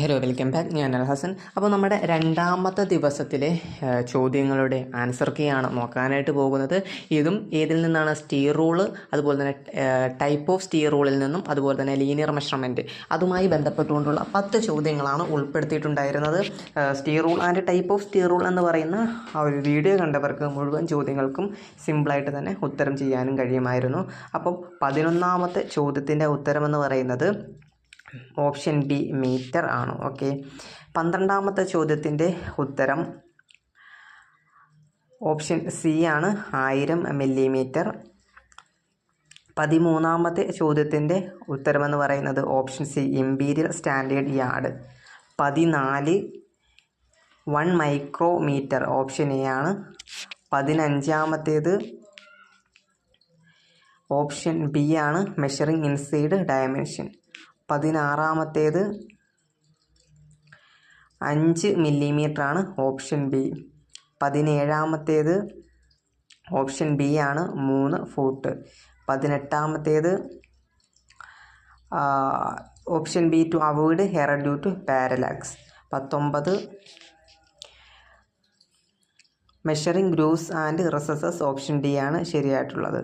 Hello welcome back ഞാൻ അൽ ഹസൻ അപ്പോൾ നമ്മുടെ രണ്ടാമത്തെ ദിവസത്തിലെ ചോദ്യങ്ങളുടെ ആൻസർ കീ ആണ് നോക്കാനായിട്ട് പോകുന്നത്. ഇതും ഏതിൽ നിന്നാണ് സ്റ്റീർ റൂൾ അതുപോലെ തന്നെ ടൈപ്പ് ഓഫ് സ്റ്റീർ റൂളിൽ നിന്നും അതുപോലെ തന്നെ ലീനിയർ മെഷർമെന്റ് അതുമായി ബന്ധപ്പെട്ടുകൊണ്ടുള്ള പത്ത് ചോദ്യങ്ങളാണ് ഉൾപ്പെടുത്തിയിട്ടുണ്ടായിരുന്നത്. Steel rule and type of steel rule എന്ന് പറയുന്ന ആ ഒരു വീഡിയോ കണ്ടവർക്ക് മുഴുവൻ ചോദ്യങ്ങൾക്കും സിമ്പിളായിട്ട് തന്നെ ഉത്തരം ചെയ്യാനും കഴിയുമായിരുന്നു. അപ്പം പതിനൊന്നാമത്തെ ചോദ്യത്തിന്റെ ഉത്തരമെന്ന് പറയുന്നത് ഓപ്ഷൻ ബി മീറ്റർ ആണ്. ഓക്കെ. പന്ത്രണ്ടാമത്തെ ചോദ്യത്തിന്റെ ഉത്തരം ഓപ്ഷൻ സി ആണ്. ആയിരം മില്ലിമീറ്റർ. പതിമൂന്നാമത്തെ ചോദ്യത്തിന്റെ ഉത്തരമെന്ന് പറയുന്നത് option C imperial standard yard. പതിനാല് വൺ മൈക്രോമീറ്റർ. ഓപ്ഷൻ എ ആണ്. പതിനഞ്ചാമത്തേത് ഓപ്ഷൻ ബി ആണ്. Measuring inside dimension. പതിനാറാമത്തേത് അഞ്ച് മില്ലിമീറ്റർ ആണ് ഓപ്ഷൻ ബി. പതിനേഴാമത്തേത് ഓപ്ഷൻ ബി ആണ് മൂന്ന് foot. പതിനെട്ടാമത്തേത് option B to avoid error due to parallax. പത്തൊമ്പത് measuring grooves and recesses option D ആണ് ശരിയായിട്ടുള്ളത്.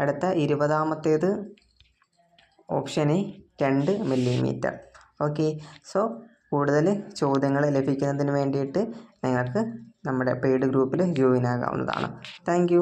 അടുത്ത ഇരുപതാമത്തേത് ഓപ്ഷൻ എ രണ്ട് മില്ലിമീറ്റർ. ഓക്കെ. സോ കൂടുതൽ ചോദ്യങ്ങൾ ലഭിക്കുന്നതിന് വേണ്ടിയിട്ട് നിങ്ങൾക്ക് നമ്മുടെ പെയ്ഡ് ഗ്രൂപ്പിൽ ജോയിൻ ആകാവുന്നതാണ്. താങ്ക്